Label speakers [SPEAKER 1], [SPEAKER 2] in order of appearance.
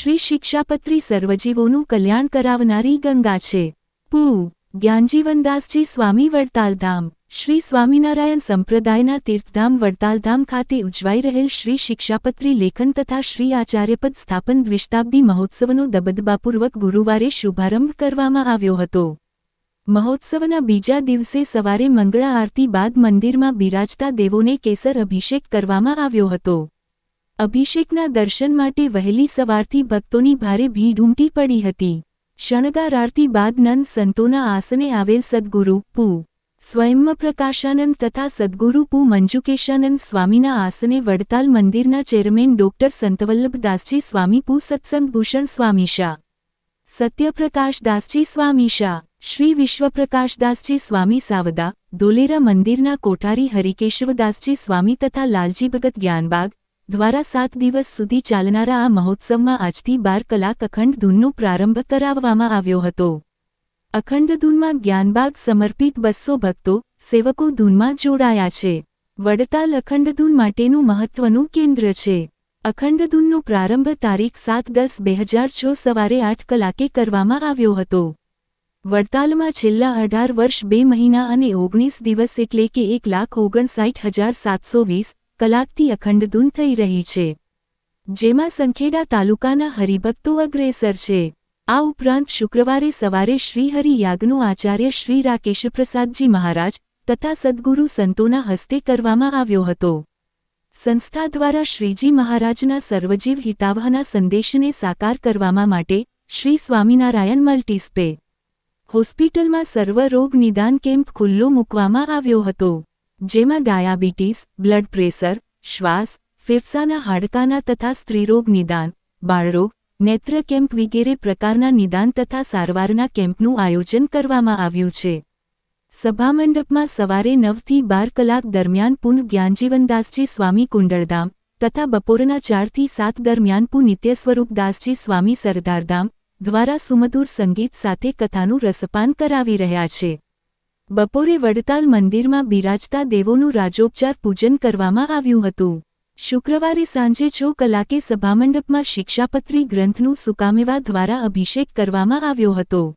[SPEAKER 1] શ્રી શિક્ષાપત્રી સર્વજીવોનું કલ્યાણ કરાવનારી ગંગા છે. પૂ. જ્ઞાનજીવનદાસજી સ્વામી વડતાલધામ, શ્રી સ્વામિનારાયણ સંપ્રદાયના તીર્થધામ વડતાલધામ ખાતે ઉજવાઈ રહેલ શ્રી શિક્ષાપત્રી લેખન તથા શ્રી આચાર્યપદ સ્થાપન દ્વિશતાબ્દી મહોત્સવનો દબદબાપૂર્વક ગુરુવારે શુભારંભ કરવામાં આવ્યો હતો. મહોત્સવના બીજા દિવસે સવારે મંગળા આરતી બાદ મંદિરમાં બિરાજતા દેવોને કેસર અભિષેક કરવામાં આવ્યો હતો. અભિષેકના દર્શન માટે વહેલી સવારથી ભક્તોની ભારે ભીડ ઉમટી પડી હતી. શણગાર આરતી બાદ નંદ સંતોના આસને આવેલ સદ્ગુરુ પુ. સ્વયં પ્રકાશાનંદ તથા સદગુરુ પુ. મંજુકેશાનંદ સ્વામીના આસને વડતાલ મંદિરના ચેરમેન ડોક્ટર સંતવલ્લભદાસજી સ્વામી પુ. સત્સંગભૂષણ સ્વામીશા સત્યપ્રકાશદાસજી સ્વામીશા શ્રી વિશ્વપ્રકાશદાસજી સ્વામી સાવદા. ધોલેરા મંદિરના કોઠારી હરિકેશવદાસજી સ્વામી તથા લાલજી ભગત જ્ઞાનબાગ. દ્વારા સાત દિવસ સુધી ચાલનારા આ મહોત્સવમાં આજથી બાર કલાક અખંડ ધૂનનો પ્રારંભ કરાવવામાં આવ્યો હતો. અખંડ ધૂનમાં જ્ઞાનબાગ સમર્પિત બસો ભક્તો, સેવકો ધૂનમાં જોડાયા છે. વડતાલ અખંડ ધૂન માટેનું મહત્વનું કેન્દ્ર છે. અખંડ ધૂનનો પ્રારંભ તારીખ સાત દસ બે હજાર છ સવારે આઠ કલાકે કરવામાં આવ્યો હતો. વડતાલમાં છેલ્લા અઢાર વર્ષ બે મહિના અને ઓગણીસ દિવસ એટલે કે એક લાખ ઓગણસાઠ હજાર સાતસો વીસ કલાકથી અખંડધૂન થઈ રહી છે. જેમાં સંખેડા તાલુકાના હરિભક્તો અગ્રેસર છે. આ ઉપરાંત શુક્રવારે સવારે શ્રીહરિ યાગનું આચાર્ય શ્રી રાકેશપ્રસાદજી મહારાજ તથા સદ્ગુરુ સંતોના હસ્તે કરવામાં આવ્યો હતો. સંસ્થા દ્વારા શ્રીજી મહારાજના સર્વજીવ હિતાવહના સંદેશને સાકાર કરવામાં માટે શ્રી સ્વામિનારાયણ મલ્ટીસ્પે હોસ્પિટલમાં સર્વરોગ નિદાન કેમ્પ ખુલ્લો મૂકવામાં આવ્યો હતો. જેમાં ડાયાબિટીસ, બ્લડ પ્રેશર, શ્વાસ, ફેફસાના હાડકાના તથા સ્ત્રીરોગ નિદાન, બાળરોગ, નેત્ર કેમ્પ વગેરે પ્રકારના નિદાન તથા સારવારના કેમ્પનું આયોજન કરવામાં આવ્યું છે. સભામંડપમાં સવારે નવથી બાર કલાક દરમિયાન પુન જ્ઞાનજીવનદાસજી સ્વામી કુંડળધામ તથા બપોરના ચારથી સાત દરમિયાન પુ નિત્યસ્વરૂપદાસજી સ્વામી સરદારધામ દ્વારા સુમધુર સંગીત સાથે કથાનું રસપાન કરાવી રહ્યા છે. બપોરે વડતાલ મંદિરમાં બિરાજતા દેવોનું રાજોપચાર પૂજન કરવામાં આવ્યું હતું. શુક્રવારે સાંજે છ કલાકે સભામંડપમાં શિક્ષાપત્રી ગ્રંથનું સુકામેવા દ્વારા અભિષેક કરવામાં આવ્યો હતો.